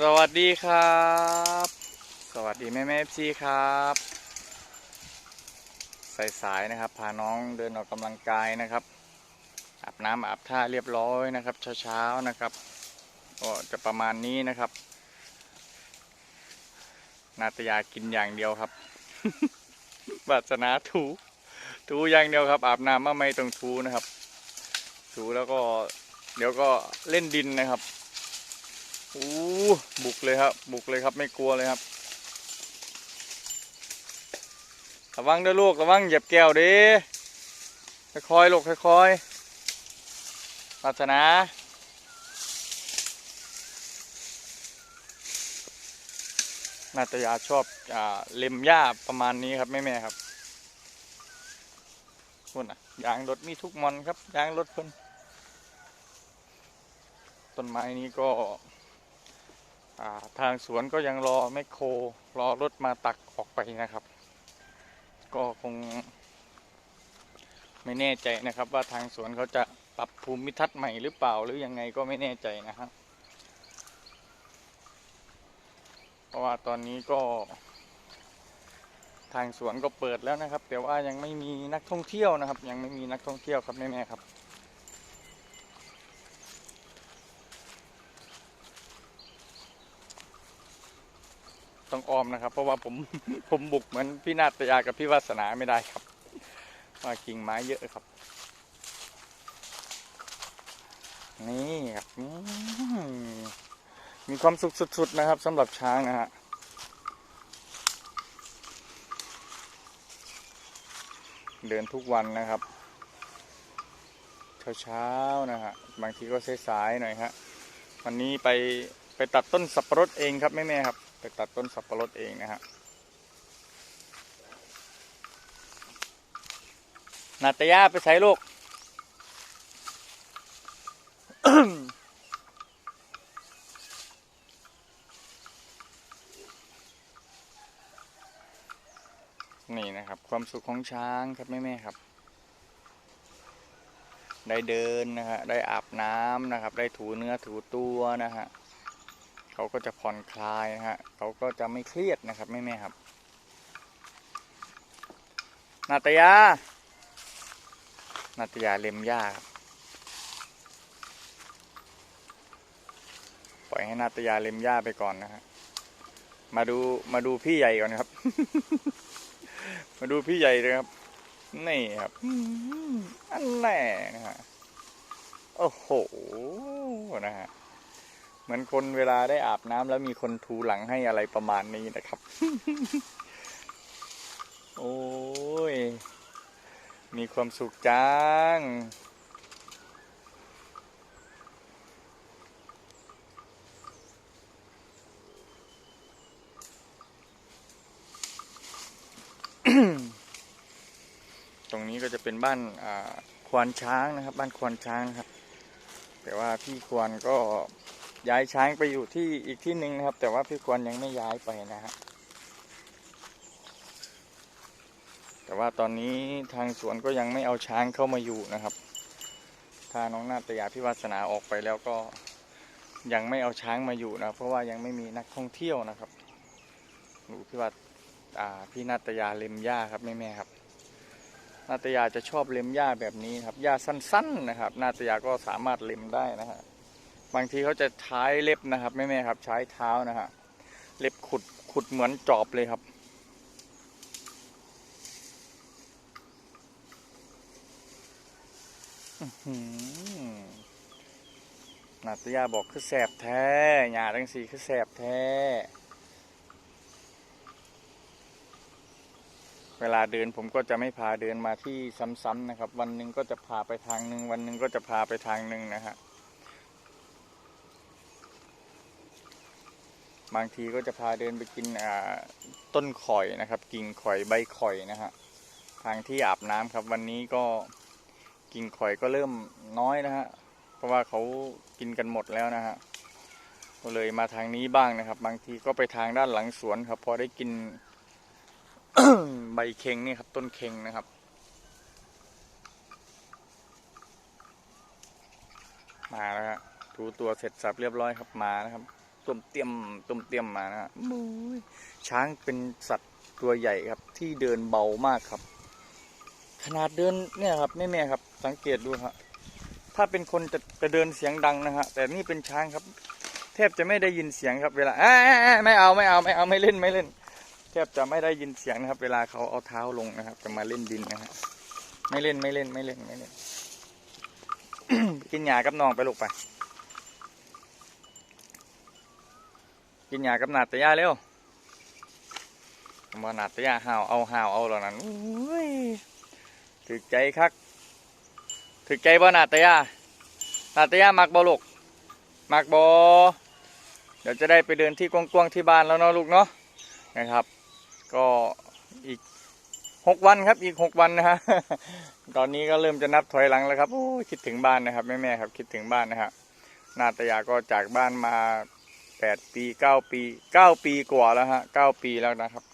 สวัสดีครับ สวัสดีแม่แม่พี่ครับสายๆนะครับ พาน้องเดินออกกำลังกายนะครับอาบน้ำอาบท่าเรียบร้อยนะครับ เช้าๆนะครับก็จะประมาณนี้นะครับ นาตยากินอย่างเดียวครับบาสนาถูถูอย่างเดียวครับ อาบน้ำมาไม่ต้องถูนะครับ ถูแล้วก็เดี๋ยวก็เล่นดินนะครับ อู้บุกเลยครับ บุกเลยครับไม่กลัวเลยครับระวังด้อลูกระวังเหยียบแก้วเดิค่อยๆลูกค่อยๆปัสนานาตยาชอบอ่าเล็มหญ้าประมาณนี้ครับแม่ๆครับคุณอะยางรถมีทุกมอนครับยางรถเพิ่นต้นไม้นี้ก็ ทางสวนก็ยังรอแมคโครรอรถมาตักออกไปนะครับ ก็คง ไม่แน่ใจนะครับ ว่าทางสวนเขาจะปรับภูมิทัศน์ใหม่หรือเปล่าหรือยังไงก็ไม่แน่ใจนะครับ เพราะว่าตอนนี้ก็ ทางสวนก็เปิดแล้วนะครับ แต่ว่ายังไม่มีนักท่องเที่ยวนะครับ ยังไม่มีนักท่องเที่ยวครับแม่ๆครับ ต้องออมนะครับ เพราะว่าผมผมบุกเหมือนพี่นาตยากับพี่วาสนาไม่ได้ครับว่ากิ่งไม้เยอะครับ นี่ครับมมีความสุขสุดๆนะครับสำหรับช้างนะฮะเดินทุกวันนะครับ เช้าๆนะฮะบางทีก็สายๆหน่อยฮะวันนี้ไปไปตัดต้นสับปะรดเองครับแม่ๆครับ ไปตัดต้นสับปะรดเองนะฮะนาตยาไปใช้ลูก นี่นะครับ ความสุขของช้างครับแม่ๆครับ ได้เดินนะฮะได้อาบน้ำนะครับ ได้ถูเนื้อถูตัวนะฮะ เขาก็จะผ่อนคลายนะฮะเขาก็จะไม่เครียดนะครับแม่แม่ๆครับนาตยานาตยาเล็มหญ้าครับปล่อยให้นาตยาเล็มหญ้าไปก่อนนะฮะมาดูมาดูพี่ใหญ่ก่อนครับ มาดูพี่ใหญ่เลยครับ นี่ครับอันแน่นะฮะโอ้โหนะฮะ มือนคนเวลาได้อาบน้ำแล้วมีคนถูหลังให้อะไรประมาณนี้นะครับ โอ้ย มีความสุขจังตรงนี้ก็จะเป็นบ้านควานช้างนะครับ บ้านควานช้างนะครับ แต่ว่าพี่ควรก็ ย้ายช้างไปอยู่ที่อีกที่หนึ่งนะครับ แต่ว่าพี่ควรยังไม่ย้ายไปนะฮะแต่ว่าตอนนี้ทางสวนก็ยังไม่เอาช้างเข้ามาอยู่นะครับ ถ้าน้องนาตยาพิวาสนาออกไปแล้วก็ยังไม่เอาช้างมาอยู่นะ เพราะว่ายังไม่มีนักท่องเที่ยวนะครับดูพี่ว่าอ่าพี่นาตยาเล็มหญ้าครับแม่ๆครับ นาตยาจะชอบเล็มหญ้าแบบนี้ครับหญ้าสั้น ๆนะครับ นาตยาก็สามารถเล็มได้นะฮะ บางทีเขาจะใช้เล็บนะครับแม่ๆครับ ใช้เท้านะฮะเล็บขุดขุดเหมือนจอบเลยครับหนาตยาบอกคือแสบแท้หยาทั้งสีคือแสบแท้ เวลาเดินผมก็จะไม่พาเดินมาที่ซ้ำๆนะครับ วันหนึ่งก็จะพาไปทางหนึ่งวันหนึ่งก็จะพาไปทางหนึ่งนะฮะ บางทีก็จะพาเดินไปกินต้นข่อยนะครับ กิ่งข่อยใบข่อยนะฮะทางที่อาบน้ำครับ วันนี้ก็กิ่งข่อยก็เริ่มน้อยนะฮะเพราะว่าเขากินกันหมดแล้วนะฮะก็เลยมาทางนี้บ้างนะครับ บางทีก็ไปทางด้านหลังสวนครับ พอได้กินใบเค็งนี่ครับ ต้นเค็งนะครับ มาแล้วครับถูตัวเสร็จสับเรียบร้อยครับมานะครับ ต้มเตรียมต้มเตรียมมานะฮะโอ้ยช้างเป็นสัตว์ตัวใหญ่ครับ ที่เดินเบามากครับ ขนาดเดินเนี่ยครับแม่แม่ๆครับ สังเกตดูฮะถ้าเป็นคนจะจะเดินเสียงดังนะฮะแต่นี่เป็นช้างครับ แทบจะไม่ได้ยินเสียงครับ เวลาเอ้ยเอ้ยเอ้ยไม่เอาไม่เอาไม่เอาไม่เล่นไม่เล่น แทบจะไม่ได้ยินเสียงนะครับ เวลาเขาเอาเท้าลงนะครับ จะมาเล่นดินนะฮะไม่เล่นไม่เล่นไม่เล่นไม่เล่น กินหญ้ากับน้องไปลูกไป กินหญ้ากับนาตยาเร็วมาหนาตยาห่าวเอาห่าวเอาแล้วนั้นถึกใจคักถึกใจบ่นาตยานาตยามักบ่ลูกมักบ่เดี๋ยวจะได้ไปเดินที่กว้างๆที่บ้านแล้วเนาะลูกเนาะนะครับ ก็อีกหกวันครับอีกหกวันนะฮะตอนนี้ก็เริ่มจะนับถอยหลังแล้วครับโอ้คิดถึงบ้านนะครับแม่ๆครับ คิดถึงบ้านนะฮะนาตยาก็จากบ้านมา แปดปีเก้าปีเก้าปีกว่าแล้วฮะเก้าปีแล้วนะครับ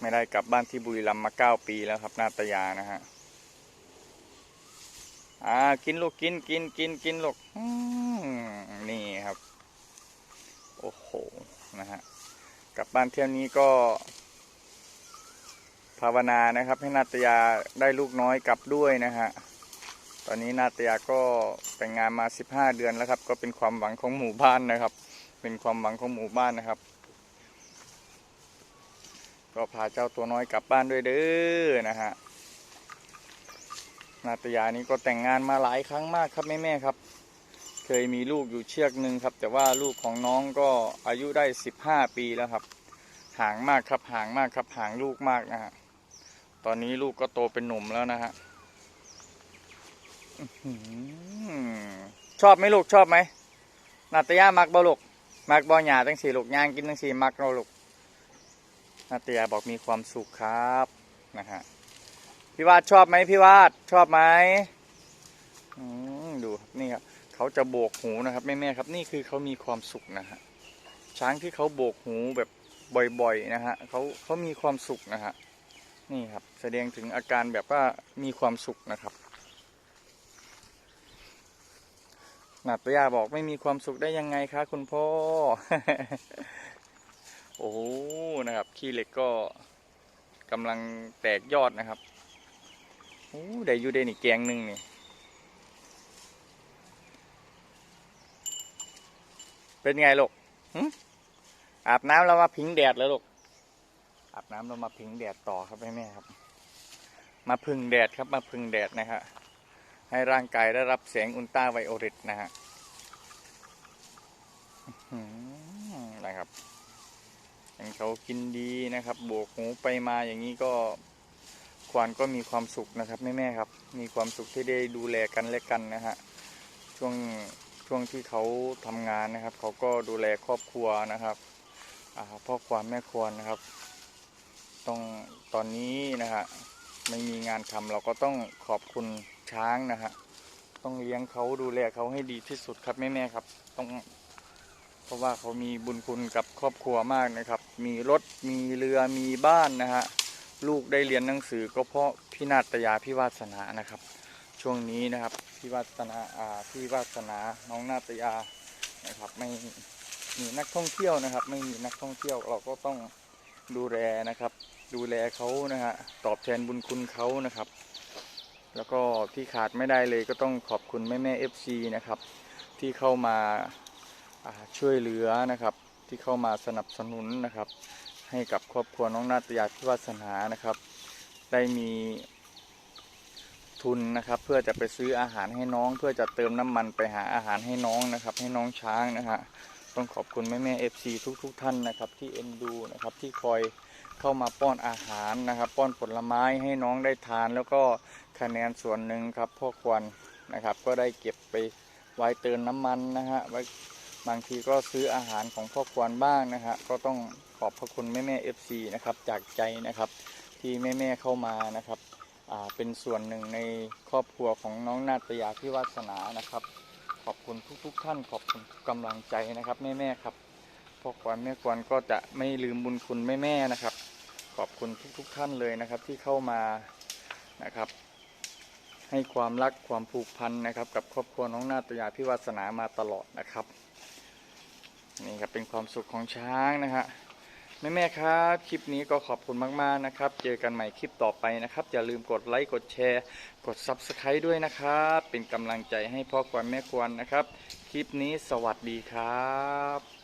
ไม่ได้กลับบ้านที่บุรีรัมย์มาเก้าปีแล้วครับนาตยานะฮะอ่ากินลูกกินกินกินกินลูกนี่ครับ โอ้โหนะฮะกลับบ้านเที่ยวนี้ก็ภาวนานะครับ ให้นาตยาได้ลูกน้อยกลับด้วยนะฮะ ตอนนี้นาตยาก็แต่งงานมา 15 เดือนแล้วครับ ก็เป็นความหวังของหมู่บ้านนะครับ เป็นความหวังของหมู่บ้านนะครับ ก็พาเจ้าตัวน้อยกลับบ้านด้วยเด้อนะฮะนาตยานี้ก็แต่งงานมาหลายครั้งมากครับแม่ๆครับ เคยมีลูกอยู่เชือกหนึ่งครับ แต่ว่าลูกของน้องก็อายุได้ 15 ปีแล้วครับ ห่างมากครับห่างมากครับห่างลูกมากนะฮะตอนนี้ลูกก็โตเป็นหนุ่มแล้วนะฮะ ชอบไหมลูกชอบไหมนาตยามักบ่ลูกมักบ่หยาตั้งสี่ลูกย่างกินตั้งสี่มักเราลูกนาตยาบอกมีความสุขครับนะฮะพี่วาดชอบไหมพี่วาดชอบไหมดูครับนี่ครับเขาจะโบกหูนะครับแม่ๆครับนี่คือเขามีความสุขนะฮะช้างที่เขาโบกหูแบบบ่อยๆนะฮะเขาเขามีความสุขนะฮะนี่ครับแสดงถึงอาการแบบว่ามีความสุขนะครับ นาตยาบอกไม่มีความสุขได้ยังไงคะคุณพ่อ โอ้โหนะครับ ขี้เหล็กก็กำลังแตกยอดนะครับโอ้ได้อยู่ได้นี่แกงหนึ่งนี่เป็นไงลูกอาบน้ำแล้วมาพิงแดดแล้วลูกอาบน้ำเรามาพึ่งแดดต่อครับแม่ครับ มาพึ่งแดดครับมาพึ่งแดดนะฮะ ให้ร่างกายได้รับแสงอุลตราไวโอเลตนะฮะนะครับเห็นเขากินดีนะครับโบกหูไปมาอย่างนี้ก็ควานก็มีความสุขนะครับแม่แม่ๆครับ มีความสุขที่ได้ดูแลกันและกันนะฮะช่วงช่วงที่เขาทำงานนะครับ เขาก็ดูแลครอบครัวนะครับพ่อควานแม่ควรนะครับ ต้องตอนนี้นะฮะไม่มีงานทำเราก็ต้องขอบคุณ ช้างนะฮะต้องเลี้ยงเขาดูแลเขาให้ดีที่สุดครับแม่แม่ๆครับ ต้องเพราะว่าเขามีบุญคุณกับครอบครัวมากนะครับ มีรถมีเรือมีบ้านนะฮะลูกได้เรียนหนังสือก็เพราะพี่นาตยาพี่วาสนานะครับ ช่วงนี้นะครับพี่วาสนาอ่าพี่วาสนาน้องนาตยานะครับ ไม่มีนักท่องเที่ยวนะครับ ไม่มีนักท่องเที่ยวเราก็ต้องดูแลนะครับ ดูแลเขานะฮะตอบแทนบุญคุณเขานะครับ แล้วก็ที่ขาดไม่ได้เลยก็ต้องขอบคุณแม่แม่เอฟซีนะครับ ที่เข้ามาาช่วยเหลือนะครับ ที่เข้ามาสนับสนุนนะครับ ให้กับครอบครัวน้องนาตยาพิวาสนานะครับ ได้มีทุนนะครับ เพื่อจะไปซื้ออาหารให้น้อง เพื่อจะเติมน้ำมันไปหาอาหารให้น้องนะครับ ให้น้องช้างนะฮะต้องขอบคุณแม่แม่เอฟซีทุก ๆ ท่านนะครับ ที่เอ็นดูนะครับที่คอย เข้ามาป้อนอาหารนะครับ ป้อนผลไม้ให้น้องได้ทาน แล้วก็คะแนนส่วนหนึ่งครับพ่อควรนะครับ ก็ได้เก็บไปไว้เติมน้ำมันนะฮะไว้บางทีก็ซื้ออาหารของพ่อควรบ้างนะฮะก็ต้องขอบพระคุณแม่แม่เอฟซีนะครับจากใจนะครับที่แม่แม่เข้ามานะครับอ่าเป็นส่วนหนึ่งในครอบครัวของน้องนาตยาพิวาสนานะครับ ขอบคุณทุกๆท่านขอบคุณกำลังใจนะครับแม่ๆครับพ่อควานแม่ควานก็จะไม่ลืมบุญคุณแม่ๆนะครับ ขอบคุณทุกๆท่านเลยนะครับที่เข้ามานะครับ ให้ความรักความผูกพันนะครับ กับครอบครัวน้องนาตยาพิวาสนามาตลอดนะครับ นี่ครับเป็นความสุขของช้างนะฮะแม่แม่ๆครับคลิปนี้ก็ขอบคุณมากๆนะครับ เจอกันใหม่คลิปต่อไปนะครับ อย่าลืมกดไลค์กดแชร์ กด Subscribe ด้วยนะครับเป็นกำลังใจให้พ่อควรแม่ควรนะครับ คลิปนี้สวัสดีครับ